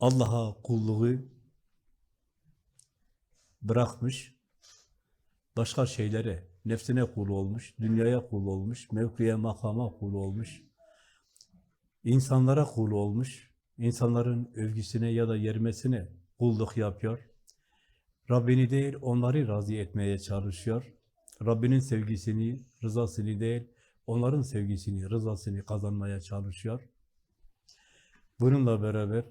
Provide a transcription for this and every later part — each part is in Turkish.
Allah'a kulluğu bırakmış, başka şeylere, nefsine kul olmuş, dünyaya kul olmuş, mevkiye, makama kul olmuş, insanlara kul olmuş, insanların övgüsüne ya da yermesine kulluk yapıyor. Rabbini değil, onları razı etmeye çalışıyor. Rabbinin sevgisini, rızasını değil, onların sevgisini, rızasını kazanmaya çalışıyor. Bununla beraber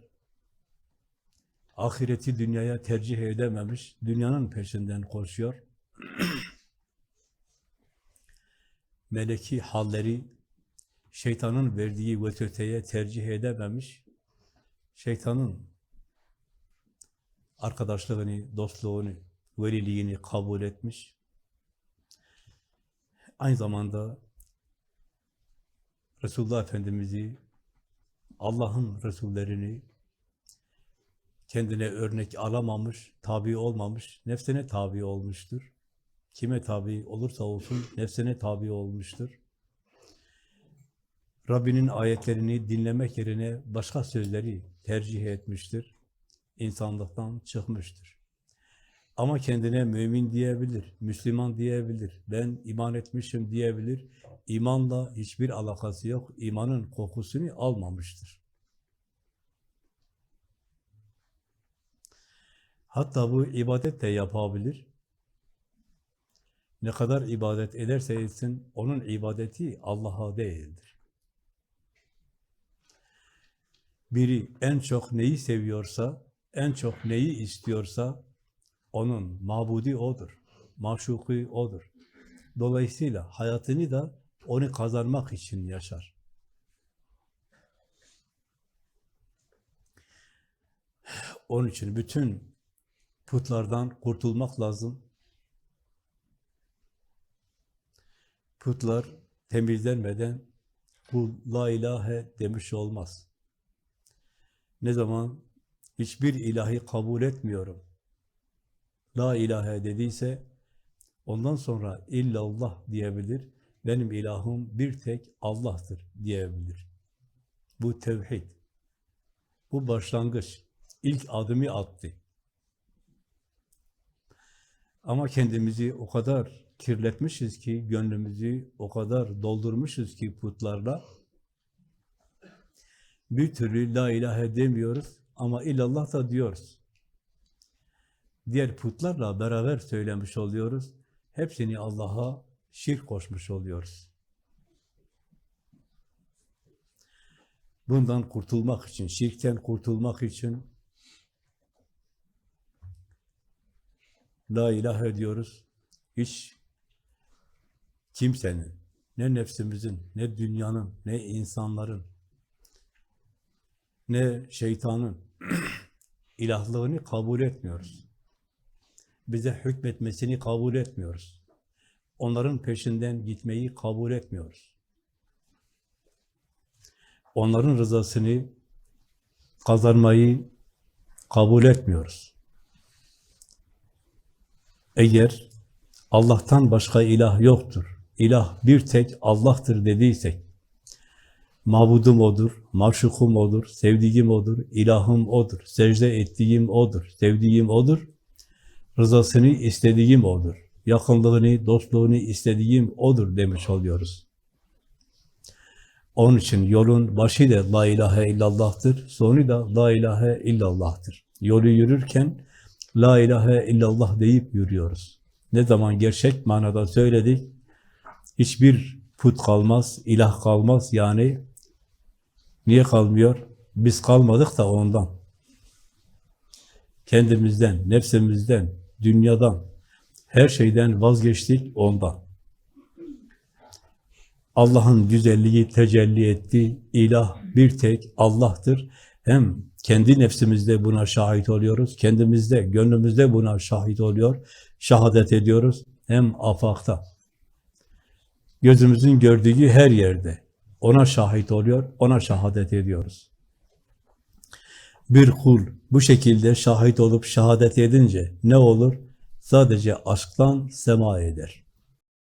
ahireti dünyaya tercih edememiş, dünyanın peşinden koşuyor. Meleki halleri şeytanın verdiği vesveteye tercih edememiş, şeytanın arkadaşlığını, dostluğunu, veliliğini kabul etmiş. Aynı zamanda Resulullah Efendimiz'i, Allah'ın Resullerini kendine örnek alamamış, tabi olmamış, nefsine tabi olmuştur. Kime tabi olursa olsun nefsine tabi olmuştur. Rabbinin ayetlerini dinlemek yerine başka sözleri tercih etmiştir. İnsanlıktan çıkmıştır. Ama kendine mümin diyebilir, Müslüman diyebilir, ben iman etmişim diyebilir. İmanla hiçbir alakası yok, imanın kokusunu almamıştır. Hatta bu ibadet de yapabilir. Ne kadar ibadet ederse etsin, onun ibadeti Allah'a değildir. Biri en çok neyi seviyorsa, en çok neyi istiyorsa, onun mabudi odur, maşuku odur. Dolayısıyla hayatını da onu kazanmak için yaşar. Onun için bütün putlardan kurtulmak lazım. Putlar temizlenmeden kul la ilahe demiş olmaz. Ne zaman hiçbir ilahi kabul etmiyorum, la ilahe dediyse ondan sonra illallah diyebilir. Benim ilahım bir tek Allah'tır diyebilir. Bu tevhid. Bu başlangıç. İlk adımı attı. Ama kendimizi o kadar kirletmişiz ki, gönlümüzü o kadar doldurmuşuz ki putlarla, bir türlü la ilahe demiyoruz ama illallah da diyoruz. Diğer putlarla beraber söylemiş oluyoruz. Hepsini Allah'a şirk koşmuş oluyoruz. Bundan kurtulmak için, şirkten kurtulmak için La ilahe diyoruz. Hiç kimsenin, ne nefsimizin, ne dünyanın, ne insanların, ne şeytanın ilahlığını kabul etmiyoruz. Bize hükmetmesini kabul etmiyoruz. Onların peşinden gitmeyi kabul etmiyoruz. Onların rızasını kazanmayı kabul etmiyoruz. Eğer Allah'tan başka ilah yoktur, ilah bir tek Allah'tır dediysek, mabudum odur, maşukum odur, sevdiğim odur, ilahım odur, secde ettiğim odur, sevdiğim odur, rızasını istediğim odur, yakınlığını, dostluğunu istediğim odur demiş oluyoruz. Onun için yolun başı da la ilahe illallah'tır, sonu da la ilahe illallah'tır. Yolu yürürken La ilahe illallah deyip yürüyoruz. Ne zaman gerçek manada söyledik, hiçbir put kalmaz, ilah kalmaz. Yani niye kalmıyor? Biz kalmadık da ondan. Kendimizden, nefsimizden, dünyadan, her şeyden vazgeçtik ondan. Allah'ın güzelliği tecelli etti. İlah bir tek Allah'tır. Hem kendi nefsimizde buna şahit oluyoruz, kendimizde, gönlümüzde buna şahit oluyor, şahadet ediyoruz. Hem afakta, gözümüzün gördüğü her yerde ona şahit oluyor, ona şahadet ediyoruz. Bir kul bu şekilde şahit olup şahadet edince ne olur? Sadece aşktan sema eder.